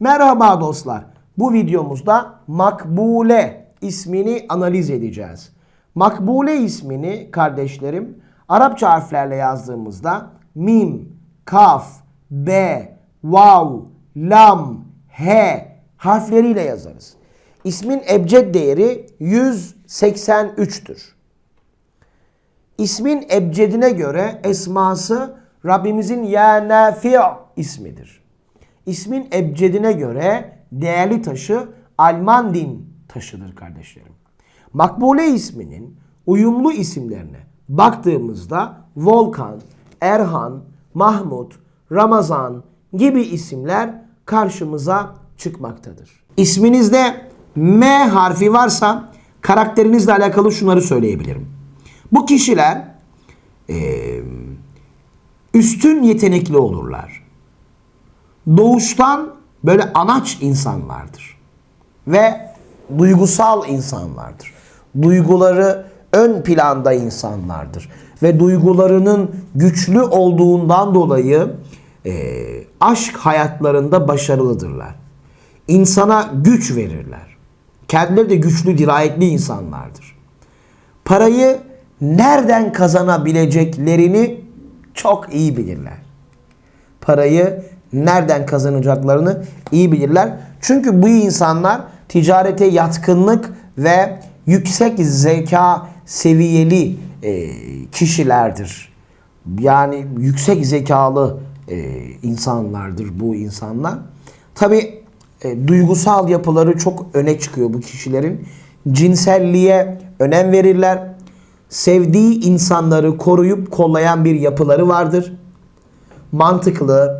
Merhaba dostlar. Bu videomuzda Makbule ismini analiz edeceğiz. Makbule ismini kardeşlerim Arapça harflerle yazdığımızda mim, kaf, b, vav, lam, he harfleriyle yazarız. İsmin ebced değeri 183'tür. İsmin ebcedine göre esması Rabbimizin Ya Nafi' ismidir. İsmin ebcedine göre değerli taşı Almandin taşıdır kardeşlerim. Makbule isminin uyumlu isimlerine baktığımızda Volkan, Erhan, Mahmut, Ramazan gibi isimler karşımıza çıkmaktadır. İsminizde M harfi varsa karakterinizle alakalı şunları söyleyebilirim. Bu kişiler eee, üstün yetenekli olurlar. Doğuştan böyle anaç insanlardır. Ve duygusal insanlardır. Duyguları ön planda insanlardır. Ve duygularının güçlü olduğundan dolayı eee, aşk hayatlarında başarılıdırlar. İnsana güç verirler. Kendileri de güçlü, dirayetli insanlardır parayı nereden kazanabileceklerini çok iyi bilirler. Parayı nereden kazanacaklarını iyi bilirler. Çünkü bu insanlar ticarete yatkınlık ve yüksek zeka seviyeli e, kişilerdir. Yani yüksek zekalı e, insanlardır bu insanlar. Tabi duygusal yapıları çok öne çıkıyor bu kişilerin. Cinselliğe önem verirler. Sevdiği insanları koruyup kollayan bir yapıları vardır. Mantıklı,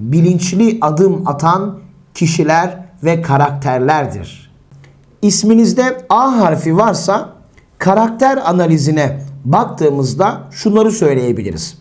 bilinçli adım atan kişiler ve karakterlerdir. İsminizde A harfi varsa karakter analizine baktığımızda şunları söyleyebiliriz.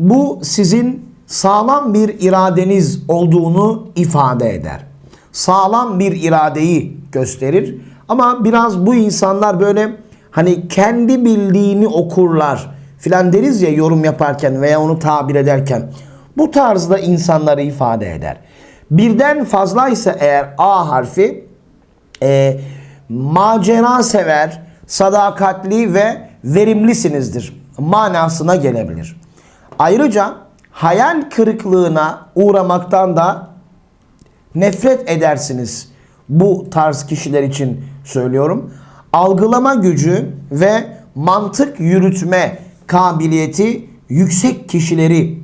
Bu sizin sağlam bir iradeniz olduğunu ifade eder. Sağlam bir iradeyi gösterir. Ama biraz bu insanlar böyle hani kendi bildiğini okurlar filan deriz ya yorum yaparken veya onu tabir ederken. Bu tarzda insanları ifade eder. Birden fazlaysa eğer A harfi e, macera sever, sadakatli ve verimlisinizdir manasına gelebilir. Ayrıca hayal kırıklığına uğramaktan da nefret edersiniz. Bu tarz kişiler için söylüyorum. Algılama gücü ve mantık yürütme kabiliyeti yüksek kişileri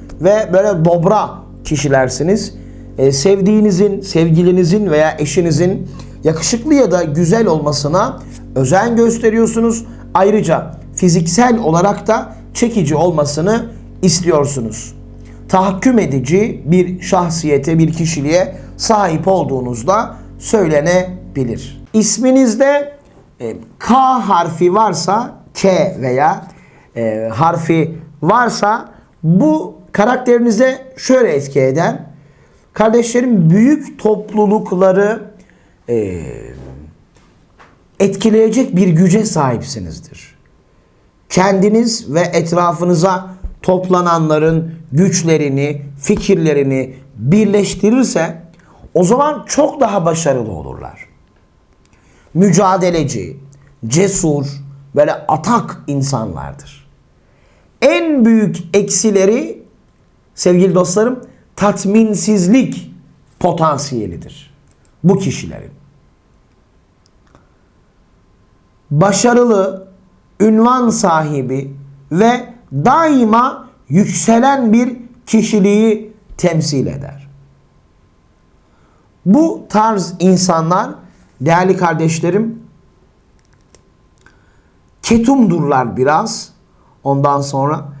ve böyle dobra kişilersiniz. Ee, sevdiğinizin, sevgilinizin veya eşinizin yakışıklı ya da güzel olmasına özen gösteriyorsunuz. Ayrıca fiziksel olarak da çekici olmasını istiyorsunuz tahakküm edici bir şahsiyete, bir kişiliğe sahip olduğunuzda söylenebilir. İsminizde e, K harfi varsa, K veya e, harfi varsa bu karakterinize şöyle etki eder. Kardeşlerim büyük toplulukları e, etkileyecek bir güce sahipsinizdir. Kendiniz ve etrafınıza toplananların güçlerini, fikirlerini birleştirirse o zaman çok daha başarılı olurlar. Mücadeleci, cesur, böyle atak insanlardır. En büyük eksileri sevgili dostlarım tatminsizlik potansiyelidir bu kişilerin. başarılı, ünvan sahibi ve daima yükselen bir kişiliği temsil eder. Bu tarz insanlar değerli kardeşlerim ketumdurlar biraz. Ondan sonra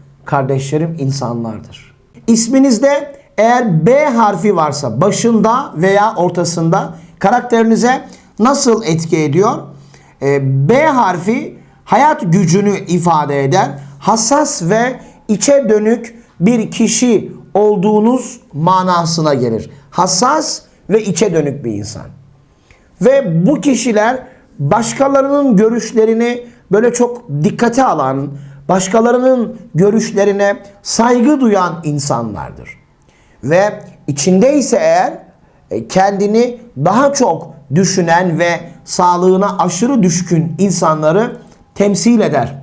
kardeşlerim insanlardır. İsminizde eğer B harfi varsa başında veya ortasında karakterinize nasıl etki ediyor? Ee, B harfi hayat gücünü ifade eder. Hassas ve içe dönük bir kişi olduğunuz manasına gelir. Hassas ve içe dönük bir insan. Ve bu kişiler başkalarının görüşlerini böyle çok dikkate alan, başkalarının görüşlerine saygı duyan insanlardır. Ve içindeyse eğer e, kendini daha çok düşünen ve sağlığına aşırı düşkün insanları temsil eder.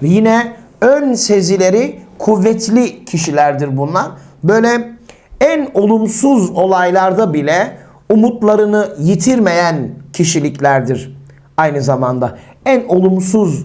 Yine ön sezileri kuvvetli kişilerdir bunlar. Böyle en olumsuz olaylarda bile umutlarını yitirmeyen kişiliklerdir. Aynı zamanda en olumsuz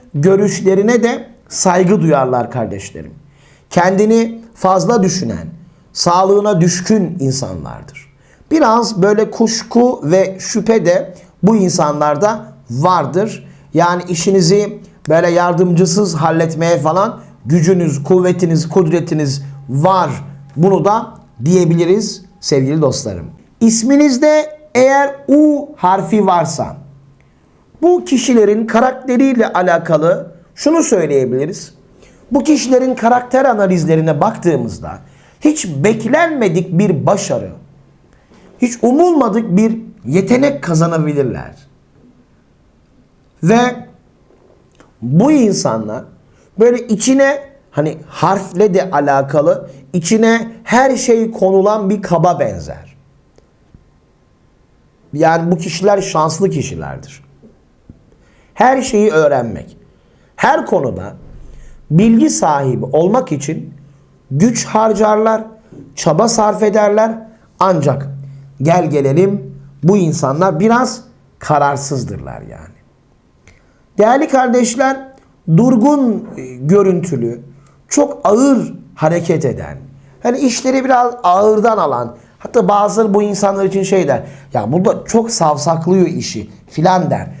görüşlerine de saygı duyarlar kardeşlerim. Kendini fazla düşünen, sağlığına düşkün insanlardır. Biraz böyle kuşku ve şüphe de bu insanlarda vardır. Yani işinizi böyle yardımcısız halletmeye falan gücünüz, kuvvetiniz, kudretiniz var. Bunu da diyebiliriz sevgili dostlarım. İsminizde eğer U harfi varsa bu kişilerin karakteriyle alakalı şunu söyleyebiliriz. Bu kişilerin karakter analizlerine baktığımızda hiç beklenmedik bir başarı, hiç umulmadık bir yetenek kazanabilirler. Ve bu insanlar böyle içine hani harfle de alakalı içine her şey konulan bir kaba benzer. Yani bu kişiler şanslı kişilerdir. Her şeyi öğrenmek. Her konuda bilgi sahibi olmak için güç harcarlar, çaba sarf ederler. Ancak gel gelelim bu insanlar biraz kararsızdırlar yani. Değerli kardeşler, durgun e, görüntülü, çok ağır hareket eden, hani işleri biraz ağırdan alan, hatta bazıları bu insanlar için şey der, ya bu çok savsaklıyor işi filan der.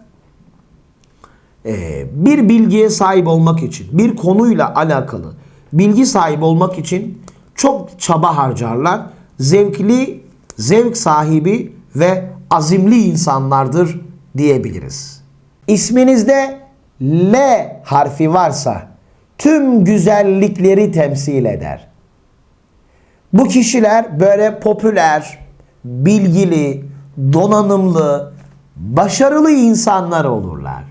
bir bilgiye sahip olmak için, bir konuyla alakalı bilgi sahibi olmak için çok çaba harcarlar. Zevkli, zevk sahibi ve azimli insanlardır diyebiliriz. İsminizde L harfi varsa tüm güzellikleri temsil eder. Bu kişiler böyle popüler, bilgili, donanımlı, başarılı insanlar olurlar.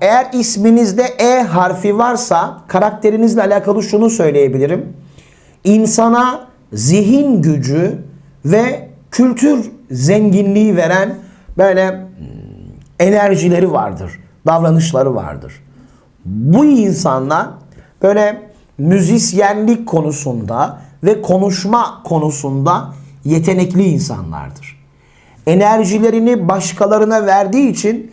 Eğer isminizde E harfi varsa karakterinizle alakalı şunu söyleyebilirim. İnsana zihin gücü ve kültür zenginliği veren böyle hmm, enerjileri vardır, davranışları vardır. Bu insanlar böyle müzisyenlik konusunda ve konuşma konusunda yetenekli insanlardır. Enerjilerini başkalarına verdiği için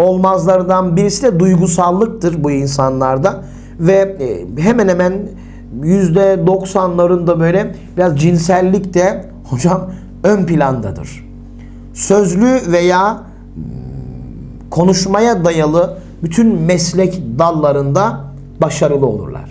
olmazlardan birisi de duygusallıktır bu insanlarda ve e, hemen hemen yüzde doksanlarında böyle biraz cinsellik de hocam ön plandadır. Sözlü veya hmm, konuşmaya dayalı bütün meslek dallarında başarılı olurlar.